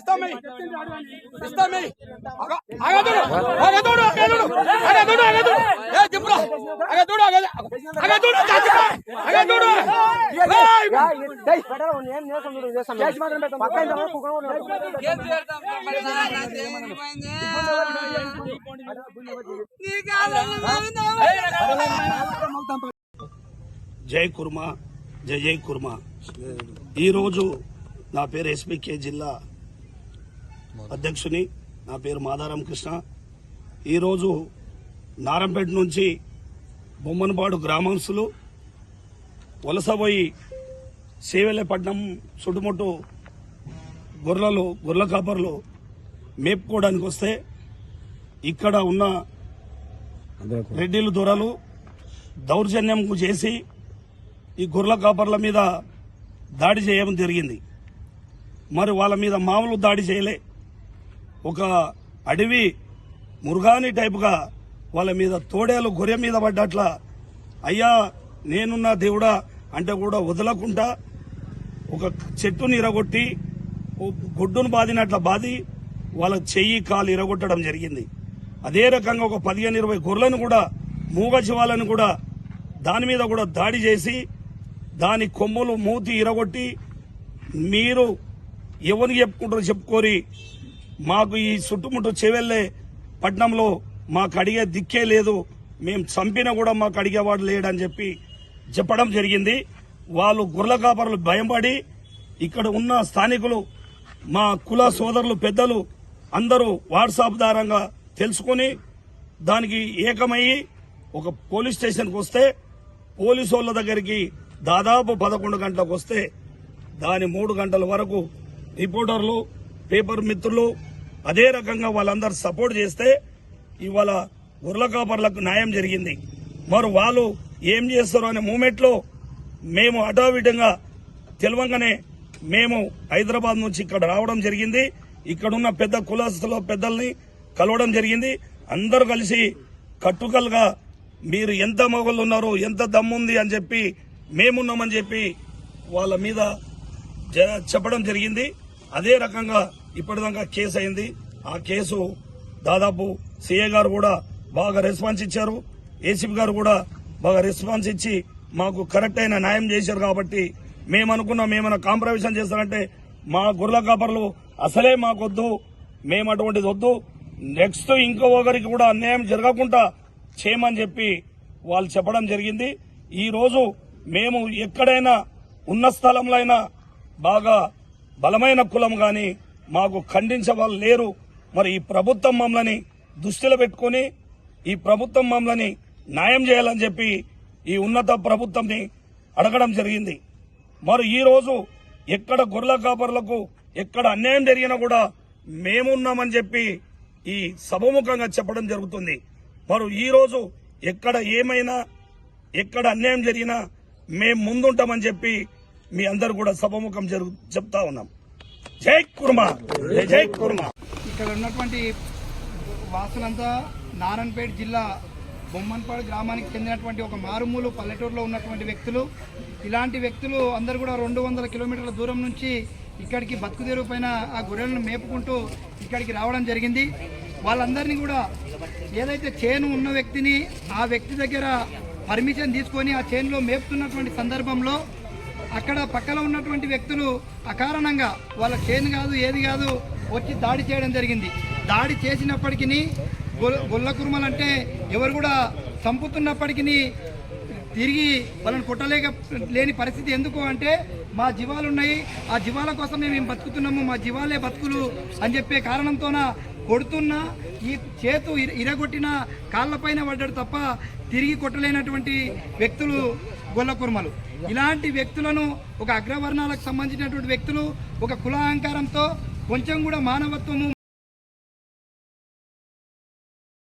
ఇస్తాం ఇస్తాం అగదుడు అగదుడు అగదుడు అగదుడు అగదుడు ఏ దింపురా అగదుడు అగదుడు అగదుడు జై కుర్మా జై జై కుర్మా ఈరోజు నా పేరు ఎస్పీకే జిల్లా అధ్యక్షుని నా పేరు మాదారం కృష్ణ ఈరోజు నారంపేట నుంచి బొమ్మనపాడు గ్రామస్తులు వలసపోయి సేవెల్లపట్నం చుట్టుముట్టు గొర్రెలు గొర్రెల కాపర్లు మేపుకోవడానికి వస్తే ఇక్కడ ఉన్న రెడ్డిలు దొరలు దౌర్జన్యం చేసి ఈ గొర్రెల కాపర్ల మీద దాడి చేయడం జరిగింది. మరి వాళ్ళ మీద మామూలు దాడి చేయలే. ఒక అడవి మురుగాని టైపుగా వాళ్ళ మీద తోడేలు గొర్రె మీద పడ్డట్ల అయ్యా నేనున్న దేవుడా అంటే కూడా వదలకుండా ఒక చెట్టుని ఇరగొట్టి గొడ్డును బాదినట్ల బాది వాళ్ళ చెయ్యి కాలు ఇరగొట్టడం జరిగింది. అదే రకంగా ఒక పదిహేను ఇరవై గొర్రెలను కూడా మూగ జీవాలను కూడా దాని మీద కూడా దాడి చేసి దాని కొమ్ములు మూతి ఇరగొట్టి మీరు ఎవరు చెప్పుకుంటారో చెప్పుకోరి మాకు ఈ చుట్టుముట్టు చెవెల్లే పట్నంలో మాకు అడిగే దిక్కే లేదు. మేము చంపినా కూడా మాకు అడిగేవాడు లేడని చెప్పి చెప్పడం జరిగింది. వాళ్ళు గుర్ల కాపరులు భయంపడి ఇక్కడ ఉన్న స్థానికులు మా కుల సోదరులు పెద్దలు అందరూ వాట్సాప్ ద్వారంగా తెలుసుకొని దానికి ఏకమయ్యి ఒక పోలీస్ స్టేషన్కి వస్తే పోలీసు వాళ్ళ దగ్గరికి దాదాపు పదకొండు గంటలకు వస్తే దాని మూడు గంటల వరకు రిపోర్టర్లు పేపర్ మిత్రులు అదే రకంగా వాళ్ళందరూ సపోర్ట్ చేస్తే ఇవాళ గుర్ల కాపర్లకు న్యాయం జరిగింది. మరి వాళ్ళు ఏం చేస్తారు అనే మూమెంట్లో మేము అటావిటంగా తెలివంగానే మేము హైదరాబాద్ నుంచి ఇక్కడ రావడం జరిగింది. ఇక్కడున్న పెద్ద కులస్తుల పెద్దల్ని కలవడం జరిగింది. అందరూ కలిసి కట్టుకలుగా మీరు ఎంత మొగలు ఉన్నారు ఎంత దమ్ముంది అని చెప్పి మేమున్నామని చెప్పి వాళ్ళ మీద జ- చెప్పడం జరిగింది. అదే రకంగా ఇప్పటిదాకా కేసు అయింది. ఆ కేసు దాదాపు సిఏ గారు కూడా బాగా రెస్పాన్స్ ఇచ్చారు. ఏసీపీ గారు కూడా బాగా రెస్పాన్స్ ఇచ్చి మాకు కరెక్ట్ అయిన న్యాయం చేశారు కాబట్టి మేము అనుకున్నాం ఏమైనా కాంప్రమైజేషన్ చేస్తారంటే మా గొర్రెల కాపర్లు అసలే మాకొద్దు మేము అటువంటిది వద్దు. నెక్స్ట్ ఇంకో ఒకరికి కూడా అన్యాయం జరగకుండా చేయమని చెప్పి వాళ్ళు చెప్పడం జరిగింది. ఈరోజు మేము ఎక్కడైనా ఉన్న స్థలంలో అయినా బాగా బలమైన కులం కానీ మాకు ఖండించే వాళ్ళు లేరు. మరి ఈ ప్రభుత్వం మమ్మల్ని దృష్టిలో పెట్టుకొని ఈ ప్రభుత్వం మమ్మల్ని న్యాయం చేయాలని చెప్పి ఈ ఉన్నత ప్రభుత్వంని అడగడం జరిగింది. మరి ఈరోజు ఎక్కడ గొర్రెల కాపర్లకు ఎక్కడ అన్యాయం జరిగినా కూడా మేమున్నామని చెప్పి ఈ సభముఖంగా చెప్పడం జరుగుతుంది. మరి ఈరోజు ఎక్కడ ఏమైనా ఎక్కడ అన్యాయం జరిగినా మేము ముందుంటామని చెప్పి మీ అందరు కూడా సభముఖం జరుగు చెప్తా ఉన్నాం. జై కుర్మా. జై కుర్మా. ఇక్కడ ఉన్నటువంటి వాసులంతా నారాయణపేట జిల్లా బొమ్మన్పాడు గ్రామానికి చెందినటువంటి ఒక మారుమూలు పల్లెటూరులో ఉన్నటువంటి వ్యక్తులు. ఇలాంటి వ్యక్తులు అందరూ కూడా రెండు వందల కిలోమీటర్ల దూరం నుంచి ఇక్కడికి బతుకుదేరు పైన ఆ గొర్రెలను మేపుకుంటూ ఇక్కడికి రావడం జరిగింది. వాళ్ళందరినీ కూడా ఏదైతే చేను ఉన్న వ్యక్తిని ఆ వ్యక్తి దగ్గర పర్మిషన్ తీసుకొని ఆ చేనులో మేపుతున్నటువంటి సందర్భంలో అక్కడ పక్కన ఉన్నటువంటి వ్యక్తులు అకారణంగా వాళ్ళ చేను కాదు ఏది కాదు వచ్చి దాడి చేయడం జరిగింది. దాడి చేసినప్పటికీ గొల్ల కురుమలు అంటే ఎవరు కూడా చంపుతున్నప్పటికీ తిరిగి వాళ్ళని కొట్టలేక లేని పరిస్థితి ఎందుకు అంటే మా జీవాలు ఉన్నాయి ఆ జీవాల కోసమే మేము బతుకుతున్నాము మా జీవాలే బతుకులు అని చెప్పే కారణంతోన కొడుతున్నా ఈ చేతు ఇర- ఇరగొట్టిన కాళ్ళపైన పడ్డాడు తప్ప తిరిగి కొట్టలేనటువంటి వ్యక్తులు గొల్ల కుర్మలు. ఇలాంటి వ్యక్తులను ఒక అగ్రవర్ణాలకు సంబంధించినటువంటి వ్యక్తులు ఒక కుల అహంకారంతో కొంచెం కూడా మానవత్వము